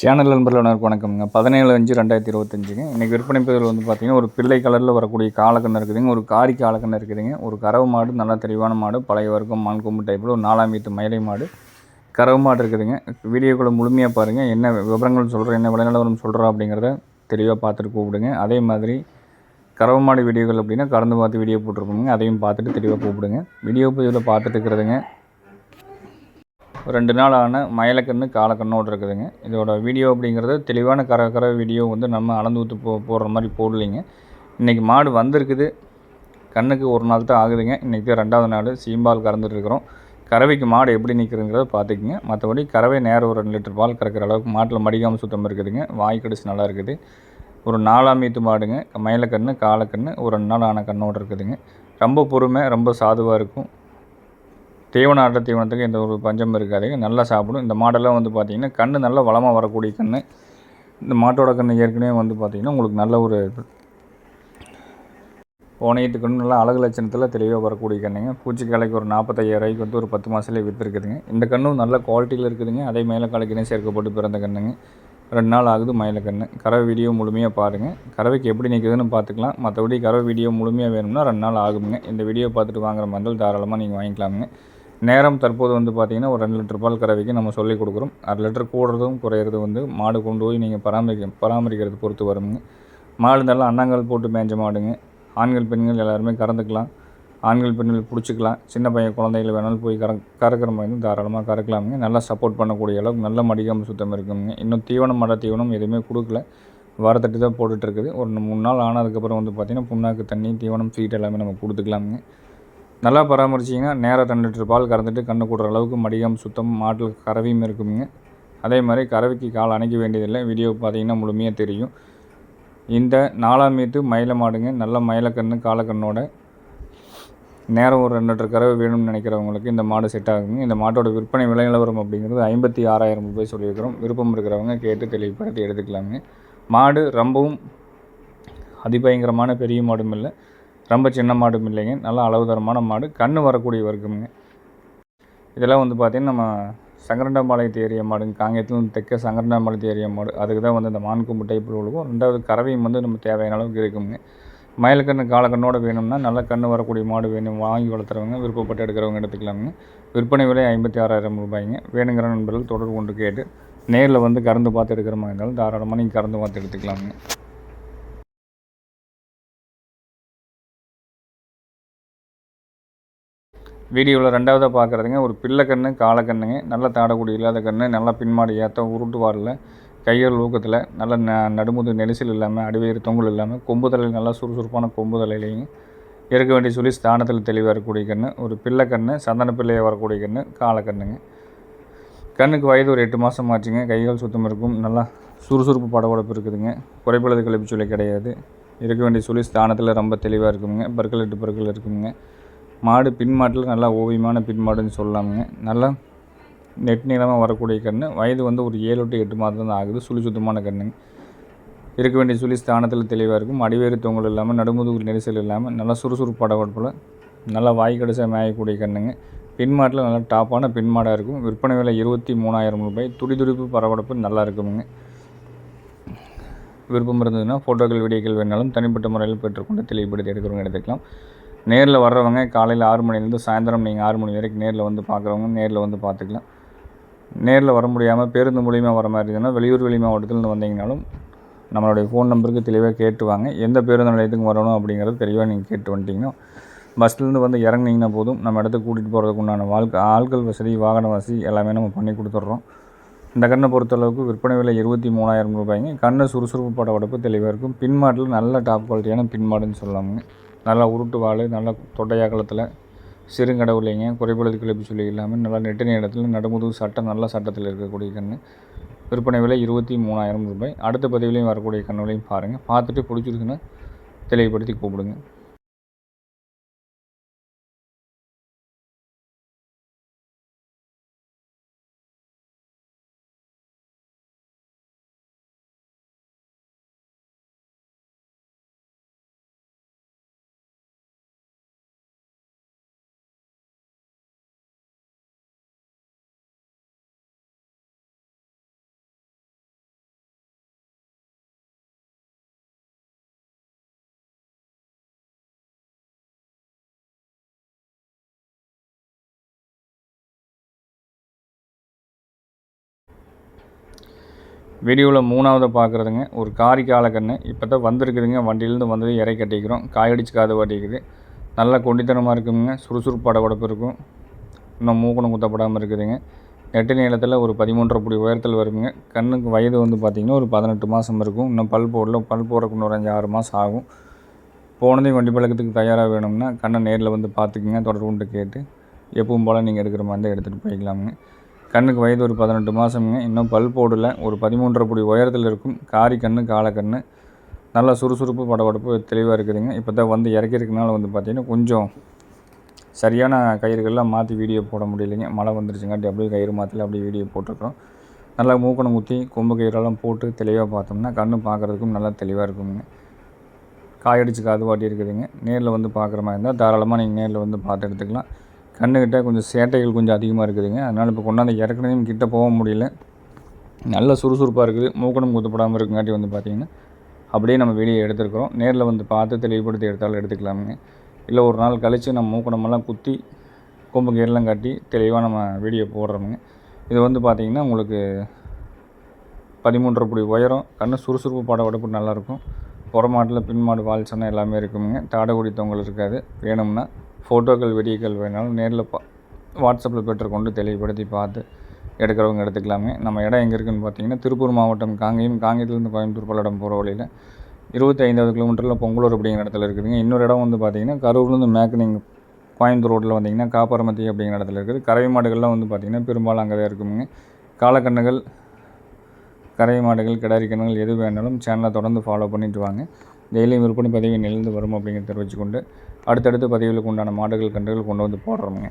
Channel நண்பர்கள் வணக்கம்ங்க. பதினேழு அஞ்சு ரெண்டாயிரத்தி இருபத்தஞ்சுங்க. இன்றைக்கி விற்பனை பதிவில் வந்து பார்த்திங்கன்னா ஒரு பிள்ளை கலரில் வரக்கூடிய காலக்கண்ணு இருக்குதுங்க. ஒரு காரி காலக்கண்ணு இருக்குதுங்க. ஒரு கறவு மாடு நல்லா தெளிவான மாடு பழைய வர்க்கம் மான் கொம்பு டைப்பில் ஒரு நாலாம் வீத்து மயிலை மாடு கறவு மாடு இருக்குதுங்க. வீடியோக்குள்ளே முழுமையாக பாருங்கள் என்ன விவரங்கள் சொல்கிறேன் என்ன விளைநிலவரம் சொல்கிறோம் அப்படிங்கிறத தெளிவாக பார்த்துட்டு கூப்பிடுங்க. அதே மாதிரி கறவை மாடு வீடியோக்கள் அப்படின்னா கடந்து பார்த்து வீடியோ போட்டிருக்கோங்க அதையும் பார்த்துட்டு தெளிவாக கூப்பிடுங்க. வீடியோ பதிவில் பார்த்துட்டு இருக்கிறதுங்க. ரெண்டு நாள் ஆன மயிலக்கன்று காலக்கண்ணோடு இருக்குதுங்க. இதோட வீடியோ அப்படிங்கிறது தெளிவான கர வீடியோ வந்து நம்ம அளந்து ஊற்று போ போடுற மாதிரி போடலைங்க. இன்றைக்கி மாடு வந்திருக்குது. கண்ணுக்கு ஒரு நாள் தான் ஆகுதுங்க. இன்றைக்கி தான் ரெண்டாவது நாள். சீம்பால் கறந்துட்டுருக்குறோம் கறவைக்கு மாடு எப்படி நிற்கிறதுங்கிறத பார்த்துக்குங்க. மற்றபடி கறவை நேரம் ஒரு ரெண்டு லிட்டர் பால் கறக்கிற அளவுக்கு மாட்டில் மடிக்காமல் சுத்தம் இருக்குதுங்க. வாய் கடிச்சு நல்லா இருக்குது. ஒரு நாலாம் மீத்து மாடுங்க. மயிலக்கன்று காலக்கன்று ஒரு ரெண்டு நாள் ஆன கண்ணோடு இருக்குதுங்க. ரொம்ப பொறுமை ரொம்ப சாதுவாக இருக்கும். தீவன ஆட்ட தீவனத்துக்கு எந்த ஒரு பஞ்சம் இருக்காதுங்க நல்லா சாப்பிடும். இந்த மாடெல்லாம் வந்து பார்த்திங்கன்னா கன்று நல்லா வளமாக வரக்கூடிய கன்று இந்த மாட்டோட கன்று ஏற்கனவே வந்து பார்த்திங்கன்னா உங்களுக்கு நல்ல ஒரு போனையத்துக்கு நல்லா அழகு லட்சணத்தில் தெளிவாக வரக்கூடிய கண்ணுங்க. பூச்சி கலைக்கு ஒரு நாற்பத்தையாயிரூவாய்க்கு வந்து ஒரு பத்து மாதத்துலேயே விற்றுருக்குதுங்க இந்த கண்ணும் நல்ல குவாலிட்டியில் இருக்குதுங்க. அதே மேலே கலைக்கினே சேர்க்கப்பட்டு பிறந்த கண்ணுங்க. ரெண்டு நாள் ஆகுது மயிலக்கண்ணு கறவை வீடியோ முழுமையாக பாருங்கள் கறவைக்கு எப்படி நிற்குதுன்னு பார்த்துக்கலாம் மற்றபடி கறவை வீடியோ முழுமையாக வேணும்னா ரெண்டு நாள் ஆகுங்க. இந்த வீடியோ பார்த்துட்டு வாங்குற மந்தல் தாராளமாக நீங்கள் வாங்கிக்கலாமுங்க. நேரம் தற்போது வந்து பார்த்திங்கன்னா ஒரு ரெண்டு லிட்டர் பால் கறவைக்கு நம்ம சொல்லிக் கொடுக்குறோம். அரை லிட்டர் கூடுறதும் குறையிறது வந்து மாடு கொண்டு போய் நீங்கள் பராமரிக்க பராமரிக்கிறது பொறுத்து வருங்க. மாடு நல்லா அண்ணாங்கல் போட்டு மேஞ்ச மாடுங்க. ஆண்கள் பெண்கள் எல்லாருமே கறந்துக்கலாம். ஆண்கள் பெண்கள் பிடிச்சிக்கலாம். சின்ன பையன் குழந்தைகள் வேணாலும் போய் கற கறக்கிற மாதிரி தாராளமாக கறக்கலாமுங்க. நல்லா சப்போர்ட் பண்ணக்கூடிய அளவுக்கு நல்ல மடிக்காமல் சுத்தம் இருக்குங்க. இன்னும் தீவனம் மட தீவனம் எதுவுமே கொடுக்கல. வாரத்தட்டு தான் போட்டுட்ருக்குது ஒரு மூணு நாள் ஆனதுக்கப்புறம் வந்து பார்த்திங்கன்னா புண்ணாக்கு தண்ணி தீவனம் ஃபீட் எல்லாமே நம்ம கொடுத்துக்கலாமுங்க. நல்லா பராமரிச்சிங்கன்னா நேராக ரெண்டு லிட்டர் பால் கறந்துட்டு கண்ணு கூடுற அளவுக்கு மடிகம் சுத்தம் மாட்டில் கறவையும் இருக்குங்க அதே மாதிரி கறவைக்கு கால் அணைக்க வேண்டியதில்லை. வீடியோ பார்த்தீங்கன்னா முழுமையாக தெரியும். இந்த நாலாம் மீட்டு மயில மாடுங்க. நல்ல மயிலக்கண்ணு காலக்கண்ணோட. நேரம் ஒரு ரெண்டு லிட்டர் கறவை வேணும்னு நினைக்கிறவங்களுக்கு இந்த மாடு செட் ஆகுங்க. இந்த மாட்டோட விற்பனை விலை நிலவரம் அப்படிங்கிறது ஐம்பத்தி ஆறாயிரம் ரூபாய் சொல்லியிருக்கிறோம். விருப்பம் இருக்கிறவங்க கேட்டு தெளிவுபடுத்தி எடுத்துக்கலாங்க. மாடு ரொம்பவும் அதிபயங்கரமான பெரிய மாடும் இல்லை. ரொம்ப சின்ன மாடும் இல்லைங்க. நல்லா அளவு தரமான மாடு. கன்று வரக்கூடிய வர்க்கமுங்க. இதெல்லாம் வந்து பார்த்திங்கன்னா நம்ம சங்கரண்டாம்பாளையத்து ஏரிய மாடுங்க. காங்கேயத்தில் தெற்க சங்கரண்டாம்பாளையத்து ஏரிய மாடு. அதுக்கு தான் வந்து இந்த மான்கொம்பு டைப்பில் உழுகும் ரெண்டாவது கறவையும் வந்து நம்ம தேவையான அளவுக்கு இருக்குங்க. மயிலக்கன்று காலக்கண்ணோட வேணும்னா நல்ல கன்று வரக்கூடிய மாடு வேணும். வாங்கி வளர்த்துறவங்க விருப்பப்பட்டு எடுக்கிறவங்க எடுத்துக்கலாமுங்க. விற்பனை விலை ஐம்பத்தி ஆறாயிரம் ரூபாய்ங்க. வேணுங்கிற நண்பர்கள் தொடர்பு கொண்டு கேட்டு நேரில் வந்து கறந்து பார்த்து எடுக்கிற மாதிரி இருந்தாலும் தாராளமாக நீங்கள் கறந்து பார்த்து எடுத்துக்கலாமுங்க. வீடியோவில் ரெண்டாவதாக பார்க்குறதுங்க ஒரு பிள்ளை கன்று காலக்கண்ணுங்க நல்ல தாடக்குடி இல்லாத கன்று நல்லா பின்மாடி ஏற்ற உருட்டு வாரில் கையல் ஊக்கத்தில் நல்ல ந நடுமுது நெரிசல் இல்லாமல் அடிவேறு தொங்கல் இல்லாமல் கொம்பு தலையில் நல்லா சுறுசுறுப்பான கொம்பு தலையிலையும் இருக்க வேண்டிய சொல்லி ஸ்தானத்தில் தெளிவாக இருக்கக்கூடிய கன்று ஒரு பிள்ளை கன்று சந்தன பிள்ளையை வரக்கூடிய கன்று காலக்கண்ணுங்க கண்ணுக்கு வயது ஒரு எட்டு மாதம் ஆச்சுங்க. கைகள் சுத்தம் இருக்கும். நல்லா சுறுசுறுப்பு படபடப்பு இருக்குதுங்க. குறைப்பழுது கழிப்பு சொல்லி கிடையாது. இருக்க வேண்டிய சொல்லி ஸ்தானத்தில் ரொம்ப தெளிவாக இருக்குங்க. பற்கள் எட்டு பற்கள் இருக்குங்க. மாடு பின்மாட்டில் நல்லா ஓவியமான பின்மாடுன்னு சொல்லலாமுங்க நல்லா நெட் நீளமாக வரக்கூடிய கன்று வயது வந்து ஒரு ஏழு டு எட்டு மாதம் தான் ஆகுது. சுழி சுத்தமான கண்ணுங்க. இருக்க வேண்டிய சுழி ஸ்தானத்தில் தெளிவாக இருக்கும். அடிவேறு தொங்கல் இல்லாமல் நடுமுதுகு நெரிசல் இல்லாமல் நல்லா சுறுசுறுப்பு படப்படப்பில் நல்லா வாய் கடிசாக மேயக்கூடிய கண்ணுங்க. பின்மாட்டில் நல்லா டாப்பான பின்மாடாக இருக்கும். விற்பனை விலை இருபத்தி மூணாயிரம் ரூபாய். துடி துடிப்பு பரபரப்பு நல்லா இருக்குமுங்க. விருப்பம் இருந்ததுன்னா ஃபோட்டோக்கள் வீடியோக்கள் வேணாலும் தனிப்பட்ட முறையில் பெற்றுக்கொண்டு தெளிவுபடுத்தி எடுக்கிறவங்க எடுத்துக்கலாம். நேரில் வர்றவங்க காலையில் ஆறு மணிலேருந்து சாயந்தரம் நீங்கள் ஆறு மணி வரைக்கும் நேரில் வந்து பார்க்குறவங்க நேரில் வந்து பார்த்துக்கலாம் நேரில் வர முடியாமல் பேருந்து மூலிமா வர மாதிரி இருந்ததுன்னா வெளியூர் வெளி மாவட்டத்தில் வந்தீங்கனாலும் நம்மளுடைய ஃபோன் நம்பருக்கு தெளிவாக கேட்டு வாங்க. எந்த பேருந்து நிலையத்துக்கு வரணும் அப்படிங்கிறது தெளிவாக நீங்கள் கேட்டு வந்துட்டிங்கன்னா பஸ்லேருந்து வந்து இறங்குனீங்கன்னா போதும். நம்ம இடத்துக்கு கூட்டிகிட்டு போகிறதுக்கு உண்டான வாழ்க்கை ஆட்கள் வசதி வாகன வசதி எல்லாமே நம்ம பண்ணி கொடுத்துட்றோம். இந்த கண்ணை பொறுத்தளவுக்கு விற்பனை விலை இருபத்தி மூணாயிரம் ரூபாய்ங்க. கண்ணை சுறுசுறுப்பு பட உடப்பு தெளிவாக இருக்கும். பின்மாட்டில் நல்ல டாப் குவாலிட்டியான பின்மாடுன்னு சொல்லாமுங்க நல்லா உருட்டு வாள் நல்லா தொட்டையாக்கலத்தில் சிறுங்கடவுலைங்க குறைபாடு கிளப்பி சொல்லி இல்லாமல் நல்லா நெட்டின இடத்துல நடுமுதுகு சட்டம் நல்ல சட்டத்தில் இருக்கக்கூடிய கன்று விற்பனை விலை இருபத்தி மூணாயிரம் ரூபாய். அடுத்த பதிவுலையும் வரக்கூடிய கண்ணுகளையும் பாருங்கள் பார்த்துட்டு பிடிச்சிருக்குன்னா தெளிவுபடுத்தி கூப்பிடுங்க. வீடியோவில் மூணாவது பார்க்குறதுங்க. ஒரு காரி காலக்கண்ணு இப்போ தான் வந்திருக்குதுங்க. வண்டியிலேருந்து வந்தது இறை கட்டிக்கிறோம். காயடிச்சு காது வாட்டிக்குது. நல்லா கொண்டித்தனமாக இருக்குங்க. சுறுசுறுப்பு உடப்பு இருக்கும். இன்னும் மூக்கணம் குத்தப்படாமல் இருக்குதுங்க. நெட்டு நீளத்தில் ஒரு பதிமூன்றரை புடி உயரத்தில் வருங்க. கண்ணுக்கு வயது வந்து பார்த்திங்கன்னா ஒரு பதினெட்டு மாதம் இருக்கும். இன்னும் பல் போடல. பல் போடுறக்கு இன்னொரு அஞ்சு ஆறு மாதம் ஆகும். போனதையும் வண்டி பழக்கத்துக்கு தயாராக வேணும்னா கண்ணை நேரில் வந்து பார்த்துக்குங்க. தொடர்புண்டு கேட்டு எப்பவும் போல் நீங்கள் எடுக்கிற மாதிரி தான் எடுத்துகிட்டு போய்க்கலாமுங்க. கண்ணுக்கு வயது ஒரு பதினெட்டு மாதமுங்க இன்னும் பல் போடல. ஒரு பதிமூன்றரை புடி உயரத்தில் இருக்கும். காரி கண்ணு காலக்கண்ணு நல்லா சுறுசுறுப்பு படபடப்பு தெளிவாக இருக்குதுங்க. இப்போ தான் வந்து இறக்கிருக்கனால வந்து பார்த்திங்கன்னா கொஞ்சம் சரியான கயிறுகள்லாம் மாற்றி வீடியோ போட முடியலைங்க. மழை வந்துருச்சுங்காட்டி அப்படியே கயிறு மாற்றல அப்படியே வீடியோ போட்டிருக்கிறோம். நல்லா மூக்கணம் ஊற்றி கொம்பு கயிறெல்லாம் போட்டு தெளிவாக பார்த்தோம்னா கண்ணு பார்க்குறதுக்கும் நல்லா தெளிவாக இருக்குங்க. காயடிச்சு காது வாட்டி இருக்குதுங்க. நேரில் வந்து பார்க்குற மாதிரி இருந்தால் தாராளமாக நீங்கள் நேரில் வந்து பார்த்து எடுத்துக்கலாம். கண்ணுக்கிட்ட கொஞ்சம் சேட்டைகள் கொஞ்சம் அதிகமாக இருக்குதுங்க. அதனால் இப்போ கொண்டாந்து இறக்குனதையும் கிட்டே போக முடியல. நல்ல சுறுசுறுப்பாக இருக்குது. மூக்கணம் குத்தப்படாமல் இருக்குங்காட்டி வந்து பார்த்திங்கன்னா அப்படியே நம்ம வெளியே எடுத்துருக்குறோம். நேரில் வந்து பார்த்து தெளிவுபடுத்தி எடுத்தாலும் எடுத்துக்கலாமுங்க. இல்லை ஒரு நாள் கழித்து நம்ம மூக்கணமெல்லாம் குத்தி கொம்பு கீரெல்லாம் கட்டி தெளிவாக நம்ம வீடியோ போடுறோமுங்க. இது வந்து பார்த்திங்கன்னா உங்களுக்கு பதிமூன்றரை புடி உயரம் கண்ணு சுறுசுறுப்பு பட உடப்பு நல்லாயிருக்கும் புறமாட்டில் பின்மாடு வால் சொன்னால் எல்லாமே இருக்குங்க தாடகுடி தொங்கல் இருக்காது. வேணும்னா ஃபோட்டோக்கள் வீடியோக்கள் வேணாலும் நேரில் பா வாட்ஸ்அப்பில் பெற்றுக்கொண்டு தெளிவுபடுத்தி பார்த்து எடுக்கிறவங்க எடுத்துக்கலாமே. நம்ம இடம் எங்கே இருக்குதுன்னு பார்த்தீங்கன்னா திருப்பூர் மாவட்டம் காங்கேயம். காங்கேயத்துலேருந்து கோயம்புத்தூர் பல்லடம் போகிற வழியில். இருபத்தி ஐந்தாவது கிலோமீட்டரில் பொங்கலூர் அப்படிங்கிற இடத்துல இருக்குதுங்க. இன்னொரு இடம் வந்து பார்த்தீங்கன்னா கரூர்லேருந்து மேக்கனிங் கோயம்புத்தூர் ரோட்டில் வந்தீங்கன்னா காப்பரமத்தி அப்படிங்கிற இடத்துல இருக்குது. கறவை மாடுகள்லாம் வந்து பார்த்திங்கன்னா பெரும்பாலும் அங்கே தான் இருக்குங்க காலக்கண்ணுகள் கறவை மாடுகள் கிடாரி கண்ணுகள் எது வேணாலும் சேனலை தொடர்ந்து ஃபாலோ பண்ணிட்டு வாங்க. டெய்லியும் விற்பனை பதவி நிலந்து வரும் அப்படிங்கிறத தெரிவிச்சுக்கொண்டு அடுத்தடுத்து பதவிகளுக்கு உண்டான மாடுகள் கன்றுகள் கொண்டு வந்து போடுறோமுங்க.